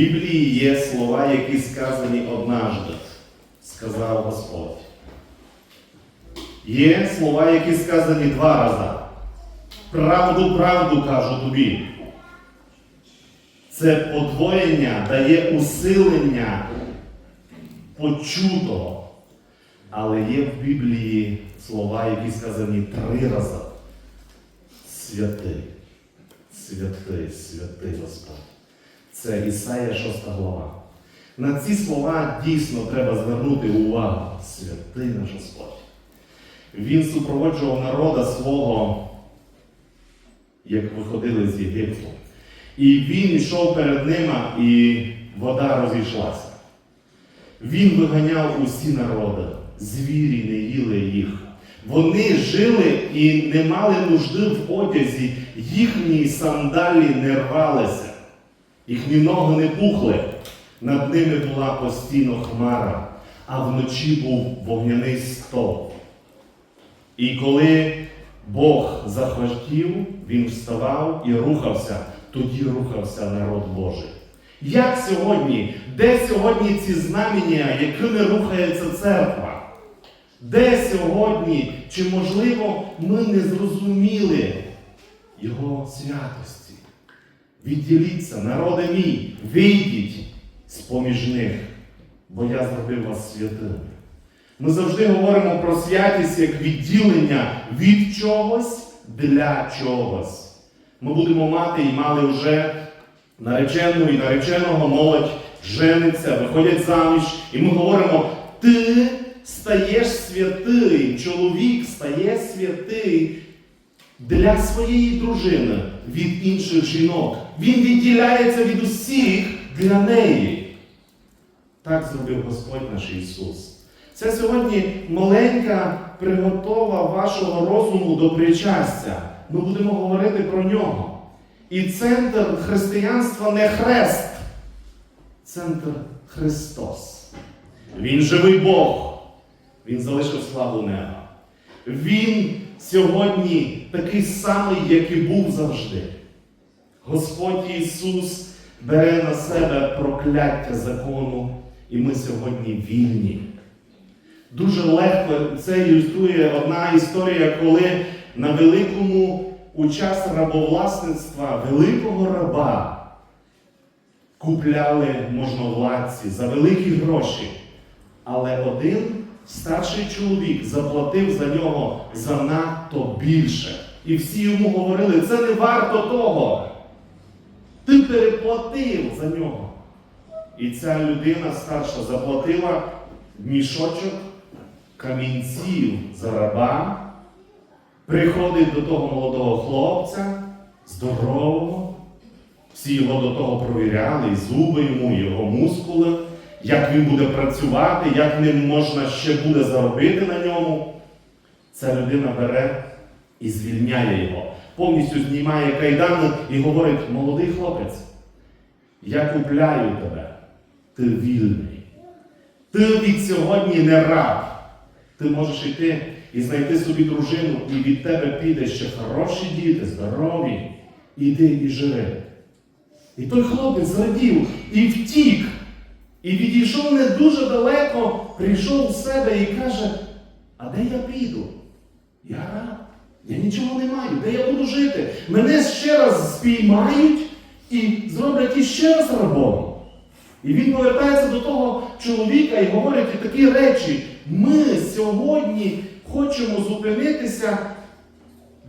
Біблії є слова, які сказані однажды, сказав Господь. Є слова, які сказані два рази. Правду, правду кажу тобі. Це подвоєння дає усилення почутого. Але є в Біблії слова, які сказані три рази. Святий, святий, святий Господь. Це Ісая 6 глава. На ці слова дійсно треба звернути увагу. Святий наш Господь. Він супроводжував народа свого, як виходили з Єгипту. І він йшов перед ними, і вода розійшлася. Він виганяв усі народи, звірі не їли їх. Вони жили і не мали нужди в одязі, їхні сандалі не рвалися, їхні ноги не пухли. Над ними була постійно хмара, а вночі був вогняний стовп. І коли Бог захотів, він вставав і рухався, тоді рухався народ Божий. Як сьогодні? Де сьогодні ці знамення, якими рухається церква? Де сьогодні, чи можливо ми не зрозуміли Його святості? Відділіться, народи мій, вийдіть з-поміж них, бо я зробив вас святими. Ми завжди говоримо про святість як відділення від чогось для чогось. Ми будемо мати і мали вже наречену і нареченого молодь жениться, виходять заміж, і ми говоримо, ти стаєш святий, чоловік стає святий для своєї дружини від інших жінок. Він відділяється від усіх для неї. Так зробив Господь наш Ісус. Це сьогодні маленька приготова вашого розуму до причастя. Ми будемо говорити про нього. І центр християнства не хрест, центр Христос. Він живий Бог. Він залишив славу неба. Він сьогодні такий самий, як і був завжди. Господь Ісус бере на себе прокляття закону, і ми сьогодні вільні. Дуже легко це ілюструє одна історія, коли на великому у час рабовласництва великого раба купляли можновладці за великі гроші. Але один старший чоловік заплатив за нього занадто більше. І всі йому говорили, це не варто того. Ти переплатив за нього. І ця людина старша заплатила мішочок камінців за раба, приходить до того молодого хлопця, здорового, всі його до того провіряли, і зуби йому, його мускули, як він буде працювати, як ним можна ще буде заробити на ньому. Ця людина бере і звільняє його, повністю знімає кайдани і говорить, молодий хлопець, я купляю тебе, ти вільний. Ти від сьогодні не раб. Ти можеш йти і знайти собі дружину, і від тебе піде ще хороші діти, здорові. Іди і живи. І той хлопець зрадів і втік, і відійшов не дуже далеко, прийшов у себе і каже: А де я піду? Я раб. Я нічого не маю, де я буду жити? Мене ще раз спіймають і зроблять іще раз рабом. І він повертається до того чоловіка і говорить такі речі. Ми сьогодні хочемо зупинитися.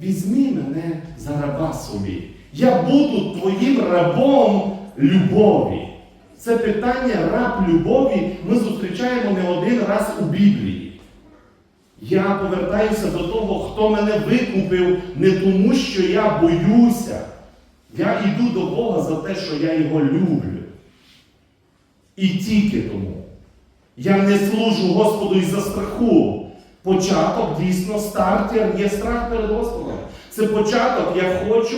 Візьми мене за раба собі. Я буду твоїм рабом любові. Це питання раб любові ми зустрічаємо не один раз у Біблії. Я повертаюся до того, хто мене викупив не тому, що я боюся. Я йду до Бога за те, що я його люблю. І тільки тому. Я не служу Господу із-за страху. Початок дійсно стартер є страх перед Господом. Це початок, я хочу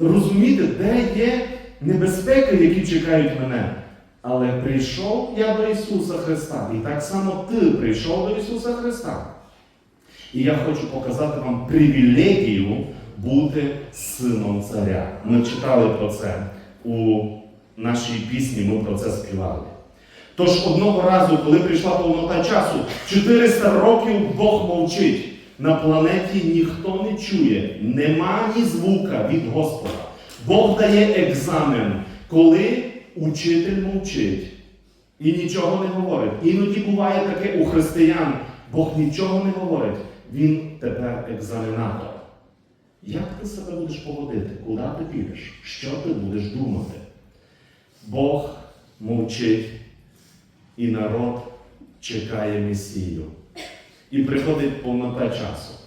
розуміти, де є небезпеки, які чекають мене. Але прийшов я до Ісуса Христа. І так само ти прийшов до Ісуса Христа. І я хочу показати вам привілегію бути сином царя. Ми читали про це у нашій пісні, ми про це співали. Тож одного разу, коли прийшла повнота часу, 400 років Бог мовчить. На планеті ніхто не чує, нема ні звука від Господа. Бог дає екзамен, коли учитель мовчить і нічого не говорить. Іноді буває таке у християн, Бог нічого не говорить. Він тепер екзаменатор. Як ти себе будеш поводити? Куди ти підеш? Що ти будеш думати? Бог мовчить, і народ чекає Месію. І приходить повнота часу.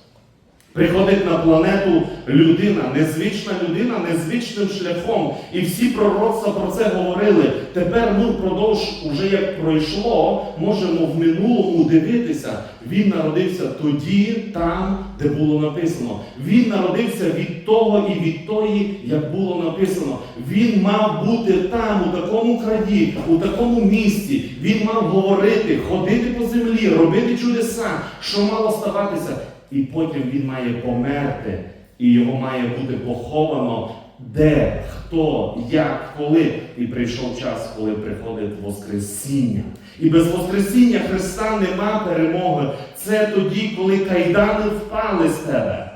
Приходить на планету людина, незвична людина, незвичним шляхом. І всі пророцтва про це говорили. Тепер ми впродовж, уже як пройшло, можемо в минулому дивитися. Він народився тоді, там, де було написано. Він народився від того і від тої, як було написано. Він мав бути там, у такому краї, у такому місці. Він мав говорити, ходити по землі, робити чудеса, що мало ставатися. І потім він має померти, і його має бути поховано де, хто, як, коли. І прийшов час, коли приходить Воскресіння. І без Воскресіння Христа нема перемоги. Це тоді, коли кайдани впали з тебе.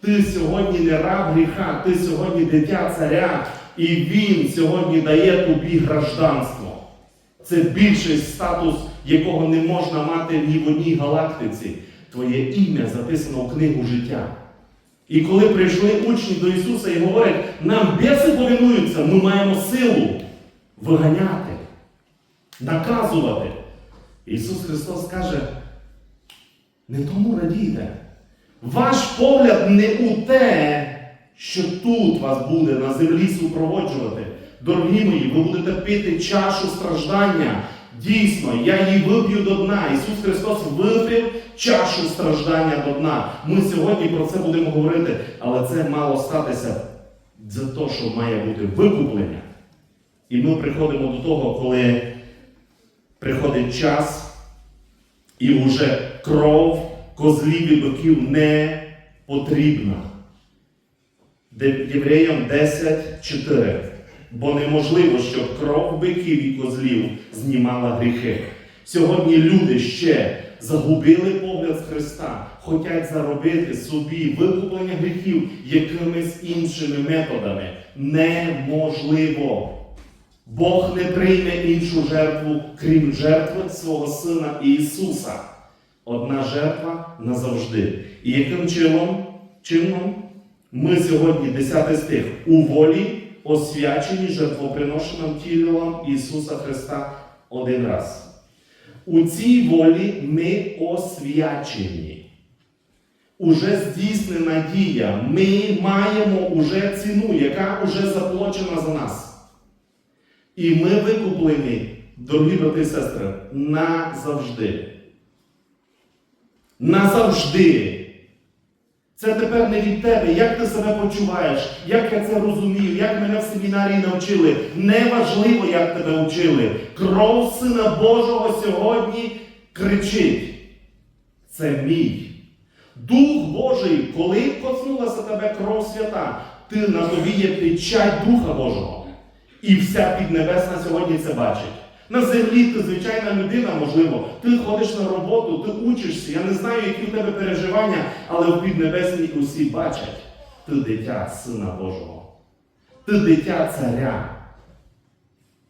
Ти сьогодні не раб гріха, ти сьогодні дитя царя, і він сьогодні дає тобі гражданство. Це більший статус, якого не можна мати ні в одній галактиці. Твоє ім'я записано у книгу життя. І коли прийшли учні до Ісуса і говорять, нам біси повинуються, ми маємо силу виганяти, наказувати. Ісус Христос каже, не тому радійте. Ваш погляд не у те, що тут вас буде на землі супроводжувати. Дорогі мої, ви будете пити чашу страждання. Дійсно, я її вип'ю до дна. Ісус Христос випив чашу страждання до дна. Ми сьогодні про це будемо говорити, але це мало статися за те, що має бути викуплення. І ми приходимо до того, коли приходить час, і вже кров козлів і биків не потрібна. Євреям 10.4. Бо неможливо, щоб кров биків і козлів знімала гріхи. Сьогодні люди ще загубили погляд з Христа, хочуть заробити собі викуплення гріхів якимись іншими методами. Неможливо. Бог не прийме іншу жертву, крім жертви свого Сина Ісуса. Одна жертва назавжди. І яким чином? чином ми сьогодні, 10 стих, у волі освячені жертвоприношеним тілом Ісуса Христа один раз. У цій волі ми освячені. Уже здійснена дія. Ми маємо уже ціну, яка уже заплачена за нас. І ми викуплені, дорогі брати і сестри, назавжди. Назавжди. Це тепер не від тебе, як ти себе почуваєш, як я це розумію, як мене в семінарії навчили. Неважливо, як тебе вчили. Кров Сина Божого сьогодні кричить. Це мій. Дух Божий, коли коснулася тебе кров свята, ти на тобі є печать Духа Божого. І вся піднебесна сьогодні це бачить. На землі ти звичайна людина, можливо, ти ходиш на роботу, ти учишся. Я не знаю, які у тебе переживання, але в піднебесній усі бачать. Ти дитя Сина Божого. Ти дитя царя.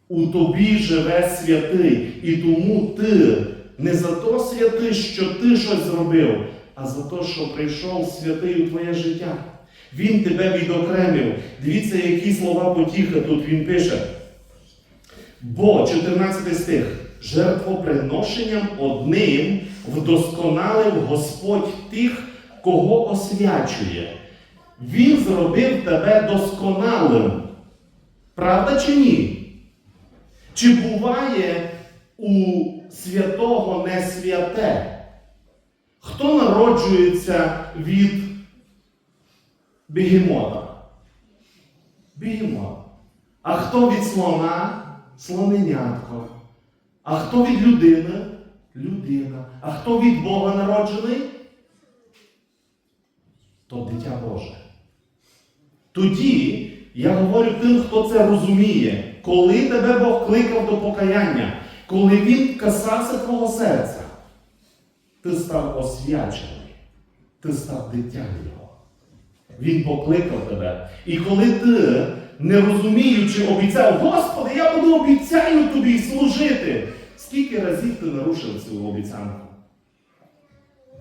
У тобі живе святий. І тому ти не за то святий, що ти щось зробив, а за те, що прийшов святий у твоє життя. Він тебе відокремив. Дивіться, які слова потіхи тут він пише. Бо 14 стих. Жертвоприношенням одним вдосконалив Господь тих, кого освячує. Він зробив тебе досконалим. Правда чи ні? Чи буває у святого не святе? Хто народжується від бігемота? Бігемот. А хто від слона? Слоненятко. А хто від людини? Людина. А хто від Бога народжений? То дитя Боже. Тоді я говорю тим, хто це розуміє, коли тебе Бог кликав до покаяння, коли Він касався твого серця, ти став освячений, ти став дитям Його. Він покликав тебе. І коли ти, не розуміючи, обіцяв, Господи, я буду обіцяю тобі служити. Скільки разів ти нарушив цю обіцянку?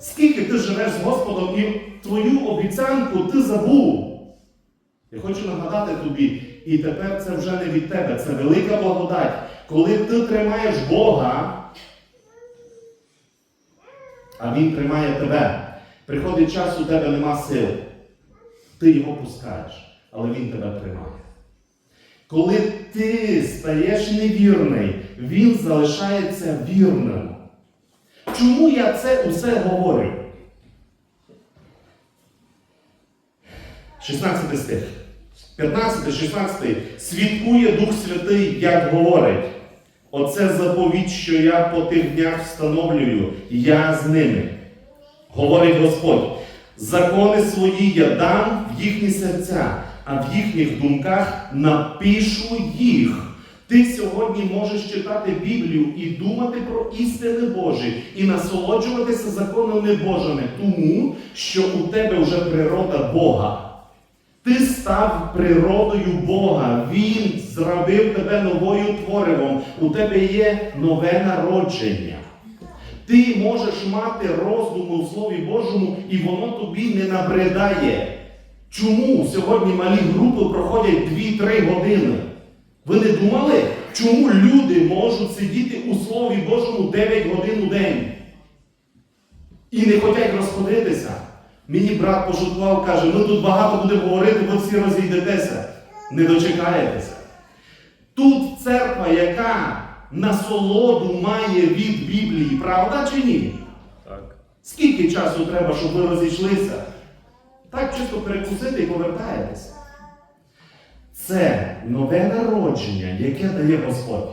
Скільки ти живеш з Господом і твою обіцянку ти забув? Я хочу нагадати тобі, і тепер це вже не від тебе, це велика благодать. Коли ти тримаєш Бога, а Він тримає тебе, приходить час, у тебе нема сил. Ти його пускаєш, але Він тебе тримає. Коли ти стаєш невірний, Він залишається вірним. Чому я це усе говорю? 16 стих. 15, 16. Свідкує Дух Святий, як говорить. Оце заповідь, що я по тих днях встановлюю, я з ними. Говорить Господь. Закони свої я дам в їхні серця, а в їхніх думках напишу їх. Ти сьогодні можеш читати Біблію і думати про істини Божі, і насолоджуватися законами Божими, тому що у тебе вже природа Бога. Ти став природою Бога. Він зробив тебе новою творивом. У тебе є нове народження. Ти можеш мати роздуми у Слові Божому, і воно тобі не набридає. Чому сьогодні малі групи проходять 2-3 години? Ви не думали, чому люди можуть сидіти у Слові Божому 9 годин у день? І не хочуть розходитися? Мені брат пошуткував, каже, ми тут багато будемо говорити, ви всі розійдетеся. Не дочекаєтеся. Тут церква, яка насолоду має від Біблії, правда чи ні? Так. Скільки часу треба, щоб ви розійшлися? Так чисто перекусити і повертаєтеся. Це нове народження, яке дає Господь.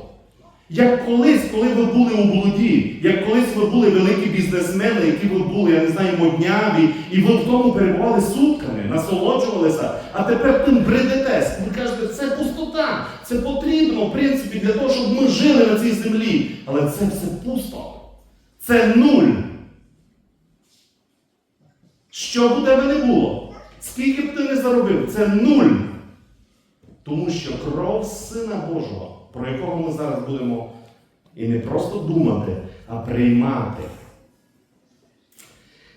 Як колись, коли ви були у блуді, як колись ви були великі бізнесмени, які ви були, я не знаю, модняві, і ви в тому перебували сутками, насолоджувалися, а тепер тим бредетесь. Ви кажете, це пустота, це потрібно, в принципі, для того, щоб ми жили на цій землі. Але це все пусто. Це нуль. Що б у тебе не було? Скільки б ти не заробив, це нуль. Тому що кров Сина Божого, про якого ми зараз будемо і не просто думати, а приймати.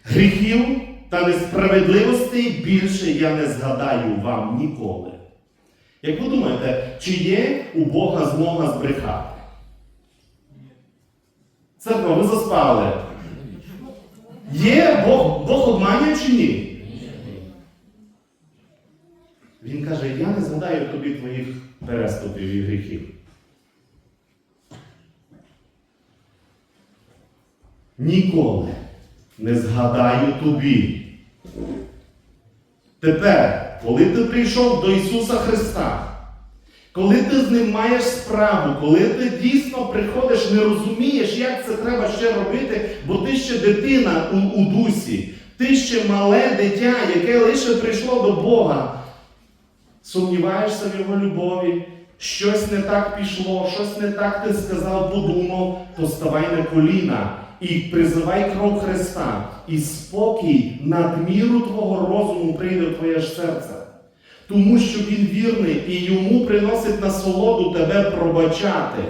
Гріхів та несправедливостей більше я не згадаю вам ніколи. Як ви думаєте, чи є у Бога змога збрехати? Церква, ви заспали. Є Бог, Бог обманює чи ні? Він каже, я не згадаю тобі твоїх переступів і гріхів. Ніколи не згадаю тобі. Тепер, коли ти прийшов до Ісуса Христа, коли ти з ним маєш справу, коли ти дійсно приходиш, не розумієш, як це треба ще робити, бо ти ще дитина у, у дусі, ти ще мале дитя, яке лише прийшло до Бога, сумніваєшся в Його любові, щось не так пішло, щось не так ти сказав, подумав, то ставай на коліна і призивай кров Христа, і спокій надміру твого розуму прийде в твоє ж серце. Тому що Він вірний і йому приносить насолоду тебе пробачати.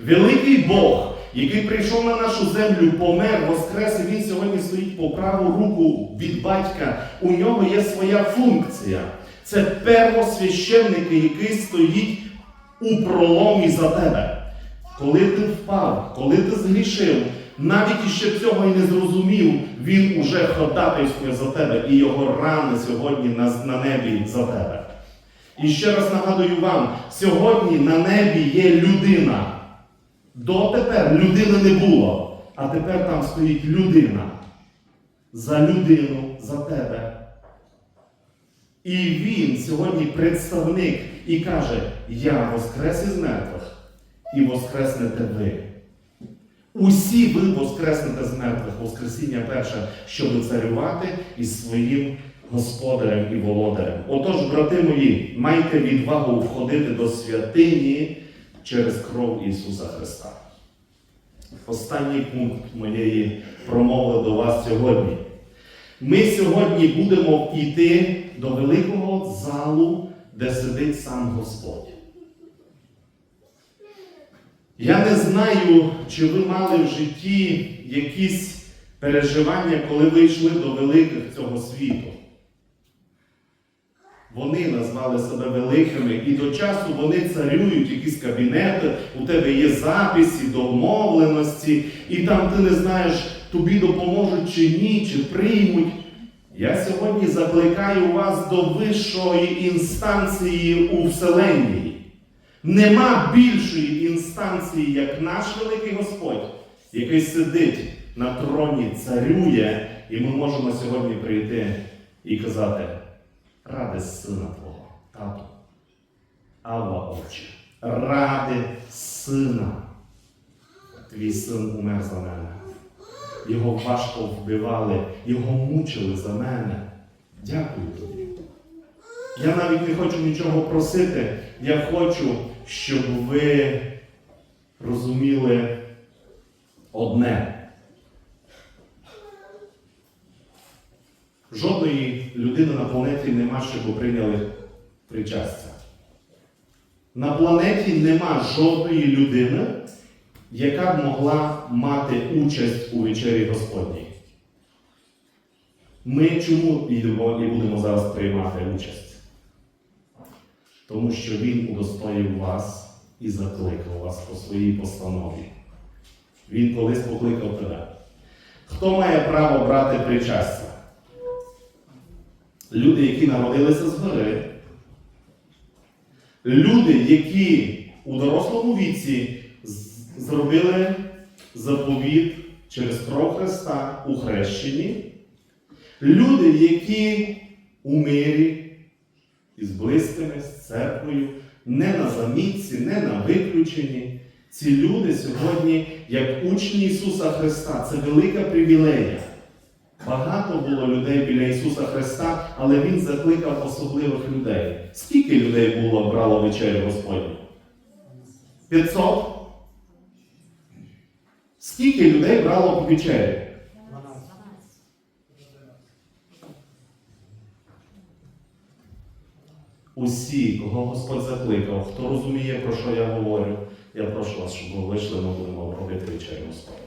Великий Бог, який прийшов на нашу землю, помер, воскрес, і він сьогодні стоїть по праву руку від батька. У нього є своя функція. Це первосвященник, який стоїть у проломі за тебе. Коли ти впав, коли ти згрішив, навіть іще цього і не зрозумів, він уже ходатайствує за тебе, і його рани сьогодні на, на небі за тебе. І ще раз нагадую вам: сьогодні на небі є людина. Дотепер людини не було, а тепер там стоїть людина. За людину, за тебе. І він сьогодні представник і каже: Я воскрес із мертвих і воскреснете ви. Усі ви воскреснете з мертвих Воскресіння перше, щоб царювати із своїм господарем і володарем. Отож, брати мої, майте відвагу входити до святині через кров Ісуса Христа. Останній пункт моєї промови до вас сьогодні. Ми сьогодні будемо йти до великого залу, де сидить сам Господь. Я не знаю, чи ви мали в житті якісь переживання, коли ви йшли до великих цього світу. Вони назвали себе великими, і до часу вони царюють якісь кабінети, у тебе є записи, домовленості, і там ти не знаєш, тобі допоможуть чи ні, чи приймуть. Я сьогодні закликаю вас до вищої інстанції у Вселенні. Нема більшої інстанції, як наш великий Господь, який сидить на троні, царює, і ми можемо сьогодні прийти і казати, ради сина Твого, тату, Авва Отче, ради сина. Твій син умер за мене. Його важко вбивали, його мучили за мене. Дякую тобі. Я навіть не хочу нічого просити. Я хочу, щоб ви розуміли одне. Жодної людини на планеті нема, щоб прийняли причастя. На планеті нема жодної людини, яка б могла мати участь у вечері Господній. Ми чому і будемо зараз приймати участь? Тому що Він удостоїв вас і закликав вас по своїй постанові. Він колись покликав тебе. Хто має право брати причастя? Люди, які народилися згори, люди, які у дорослому віці зробили заповіт через кров Христа у хрещенні, люди, які у мирі із близькими, з церквою, не на замітці, не на виключенні. Ці люди сьогодні, як учні Ісуса Христа, це велика привілея. Багато було людей біля Ісуса Христа, але Він закликав особливих людей. Скільки людей було брало вечерю Господню? 500? Скільки людей брало по вечері? Усі, кого Господь закликав, хто розуміє, про що я говорю, я прошу вас, щоб ви вийшли, ми будемо робити вечерю Господню.